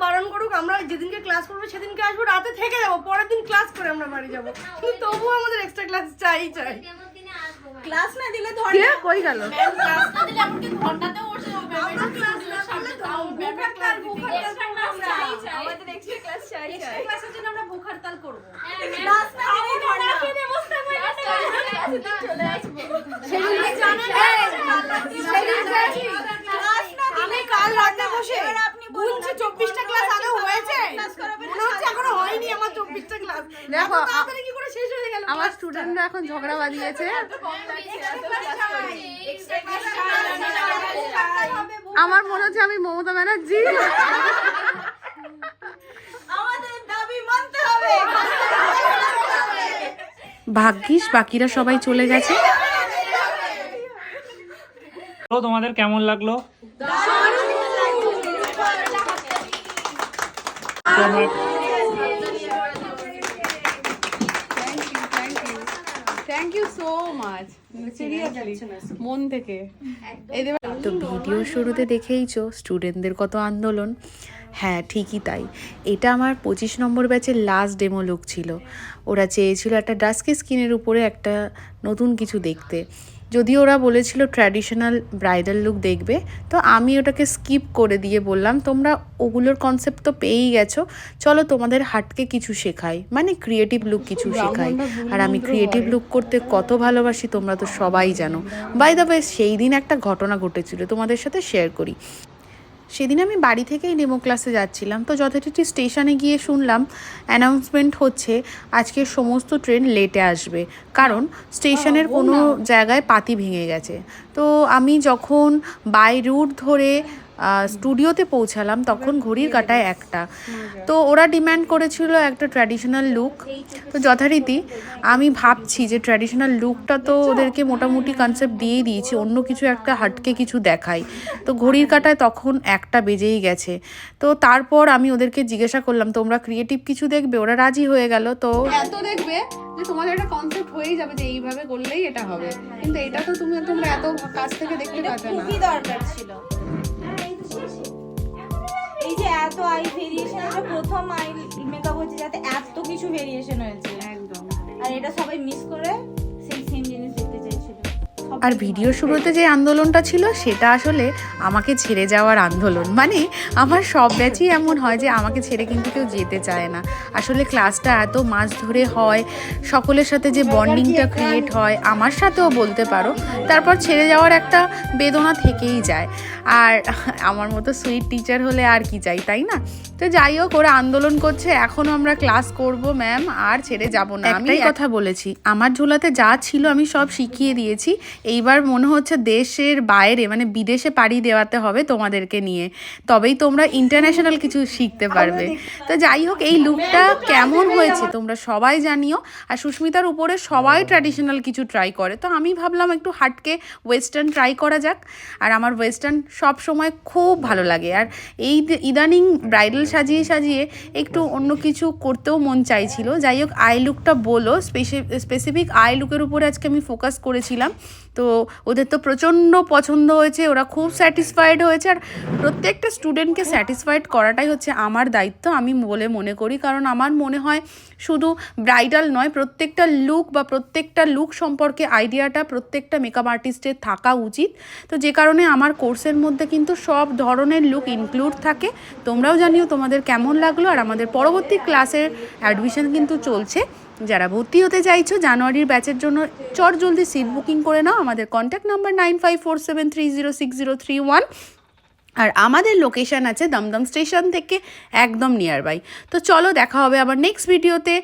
বারণ করুক আমরা যেদিনকে ক্লাস করব সেদিনকে আসব রাতে থেকে যাব পরের দিন ক্লাস করে আমরা বাড়ি যাব। কিন্তু তবুও আমাদের এক্সট্রা ক্লাস চাই চাই। ক্লাস না দিলে ধরে কই গেল? আমি কাল রাতে বসে আপনি দেখো, কি করে শেষ হয়ে গেল? আমার স্টুডেন্টরা এখন ঝগড়া বাঁধিয়েছে। আমার মনে হচ্ছে আমি মমতা ব্যানার্জি। আমাদের দাবি মানতে হবে। ভাগ্যিস বাকিরা সবাই চলে গেছে। তো তোমাদের কেমন লাগল। তোমার- thank you so much seriously মন থেকে। তো ভিডিও শুরুতে দেখেইছো স্টুডেন্টদের কত আন্দোলন। হ্যাঁ ঠিকই তাই। এটা আমার পঁচিশ নম্বর ব্যাচের লাস্ট ডেমো লুক ছিল। ওরা চেয়েছিল একটা ডাস্কি স্কিনের উপরে একটা নতুন কিছু দেখতে। যদিও ওরা বলেছিল ট্র্যাডিশনাল ব্রাইডাল লুক দেখবে তো আমি ওটাকে স্কিপ করে দিয়ে বললাম তোমরা ওগুলোর কনসেপ্ট তো পেয়েই গেছো চলো তোমাদের হাটকে কিছু শেখাই। মানে ক্রিয়েটিভ লুক কিছু শেখাই। আর আমি ক্রিয়েটিভ লুক করতে কত ভালোবাসি তোমরা তো সবাই জানো। বাই দ্য ওয়ে সেই দিন একটা ঘটনা ঘটেছিল তোমাদের সাথে শেয়ার করি। সেদিন আমি বাড়ি থেকেই ডেমো ক্লাসে যাচ্ছিলাম। তো যথারীতি স্টেশনে গিয়ে শুনলাম অ্যানাউন্সমেন্ট হচ্ছে আজকে সমস্ত ট্রেন লেটে আসবে। কারণ স্টেশনের কোনো জায়গায় পাতি ভেঙে গেছে। তো আমি যখন বাই রুট ধরে স্টুডিওতে পৌঁছালাম তখন ঘড়ির কাটায় একটা। তো ওরা ডিম্যান্ড করেছিল একটা ট্র্যাডিশনাল লুক তো যথারীতি আমি ভাবছি যে ট্র্যাডিশনাল লুকটা তো ওদেরকে মোটামুটি কনসেপ্ট দিয়েই দিয়েছি অন্য কিছু একটা হাটকে কিছু দেখাই। তো ঘড়ির কাটায় তখন একটা বেজেই গেছে। তো তারপর আমি ওদেরকে জিজ্ঞাসা করলাম তোমরা ক্রিয়েটিভ কিছু দেখবে? ওরা রাজি হয়ে গেল তো এত দেখবে যে তোমাদের একটা কনসেপ্ট হয়েই যাবে যে এইভাবে করলেই এটা হবে। কিন্তু এটা তো তুমি তোমরা এত কাছ থেকে দেখতে পাবে না। খুবই দরকার ছিল। এত আই ভেরিয়েশন এটা প্রথম আই মেকআপ হচ্ছে যাতে এত কিছু ভেরিয়েশন হয়েছে। একদম। আর এটা সবাই মিস করে। আর ভিডিও শুরুতে যে আন্দোলনটা ছিল, সেটা আসলে আমাকে ছেড়ে যাওয়ার আন্দোলন। মানে আমার সব ব্যাচই এমন হয় যে, আমাকে ছেড়ে কিন্তু কেউ যেতে চায় না। আসলে ক্লাসটা এত মাস ধরে হয়, সকলের সাথে যে বন্ডিংটা ক্রিয়েট হয়, আমার সাথেও বলতে পারো, তারপর ছেড়ে যাওয়ার একটা বেদনা থেকেই যায়। আর আমার মতো সুইট টিচার হলে আর কি চাই, তাই না? তো যাই হোক, ওরা আন্দোলন করছে, এখনও আমরা ক্লাস করব ম্যাম আর ছেড়ে যাব না। আমি কথা বলেছি, আমার ঝোলাতে যা ছিল আমি সব শিখিয়ে দিয়েছি এইবার মনে হচ্ছে দেশের বাইরে মানে বিদেশে পাড়ি দেওয়াতে হবে তোমাদেরকে নিয়ে। তবেই তোমরা ইন্টারন্যাশনাল কিছু শিখতে পারবে। তো যাই হোক এই লুকটা কেমন হয়েছে তোমরা সবাই জানিও। আর সুস্মিতার উপরে সবাই ট্র্যাডিশনাল কিছু ট্রাই করে। তো আমি ভাবলাম একটু হাটকে ওয়েস্টার্ন ট্রাই করা যাক। আর আমার ওয়েস্টার্ন সব সময় খুব ভালো লাগে। আর এই যে- ইদানিং ব্রাইডাল সাজিয়ে সাজিয়ে একটু অন্য কিছু করতেও মন চাইছিল। যাই হোক আই লুকটা বলো। স্পেসিফিক আই লুকের উপরে আজকে আমি ফোকাস করেছিলাম। তো ওদের তো প্রচণ্ড পছন্দ হয়েছে, ওরা খুব স্যাটিসফাইড হয়েছে। আর প্রত্যেকটা স্টুডেন্টকে স্যাটিসফাইড করাটাই হচ্ছে আমার দায়িত্ব, আমি বলে মনে করি। কারণ আমার মনে হয় শুধু ব্রাইডাল নয়, প্রত্যেকটা লুক বা প্রত্যেকটা লুক সম্পর্কে আইডিয়াটা প্রত্যেকটা মেকআপ আর্টিস্টের থাকা উচিত। তো যে কারণে আমার কোর্সের মধ্যে কিন্তু সব ধরনের লুক ইনক্লুড থাকে। তোমরাও জানিও তোমাদের কেমন লাগল, আর আমাদের পরবর্তী ক্লাসের অ্যাডমিশন কিন্তু চলছে। যারা ভর্তি হতে চাইছো, জানুয়ারির ব্যাচের জন্য চট জলদি সিট বুকিং করে নাও। আমাদের contact number nine five four seven three zero six zero three one আর আমাদের লোকেশান আছে দমদম স্টেশন থেকে একদম নিয়ার বাই তো চলো দেখা হবে আবার নেক্সট ভিডিওতে